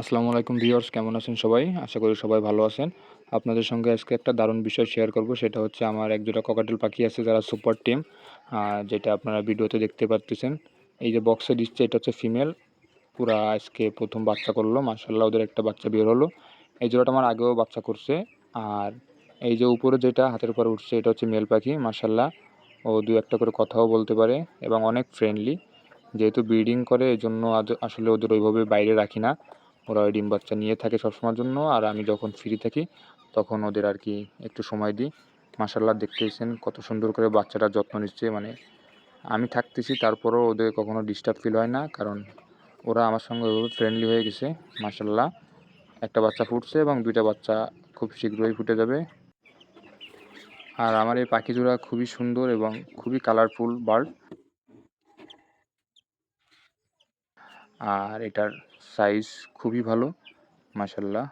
আসসালামু আলাইকুম ভিউয়ার্স, কেমন আছেন সবাই? আশা করি সবাই ভালো আছেন। আপনাদের সঙ্গে আজকে একটা দারুণ বিষয় শেয়ার করব, সেটা হচ্ছে আমার এক দুটা ককাটেল পাখি আছে যারা সুপার টিম যেটা আপনারা ভিডিওতে দেখতে পাচ্ছেন এই যে বক্সে দিচ্ছে, এটা হচ্ছে ফিমেল পুরা আজকে প্রথম বাচ্চা করল মার্শাল্লাহ ওদের একটা বাচ্চা বের হলো। এই জোড়াটা আমার আগেও বাচ্চা করছে। আর এই যে উপরে যেটা হাতের উপর উঠছে, এটা হচ্ছে মেল পাখি মার্শাল্লাহ ও দু একটা করে কথাও বলতে পারে এবং অনেক ফ্রেন্ডলি যেহেতু ব্রিডিং করে এই জন্য আসলে ওদের ওইভাবে বাইরে রাখি না। ওরা ডিম বাচ্চা নিয়ে থাকে সবসময়ের জন্য আর আমি যখন ফ্রি থাকি, তখন ওদের আর কি একটু সময় দিই। মাসাল্লাহ দেখতেছেন কত সুন্দর করে বাচ্চাটার যত্ন নিচ্ছে মানে আমি থাকতেছি, তারপরেও ওদের কখনো ডিস্টার্ব ফিল হয় না, কারণ ওরা আমার সঙ্গে ওইভাবে ফ্রেন্ডলি হয়ে গেছে মাসাল্লাহ একটা বাচ্চা ফুটছে এবং দুইটা বাচ্চা খুব শীঘ্রই ফুটে যাবে। আর আমার এই পাখি জোড়া খুবই সুন্দর এবং খুবই কালারফুল বার্ড আর এটার সাইজ খুবই ভালো মাসাল্লাহ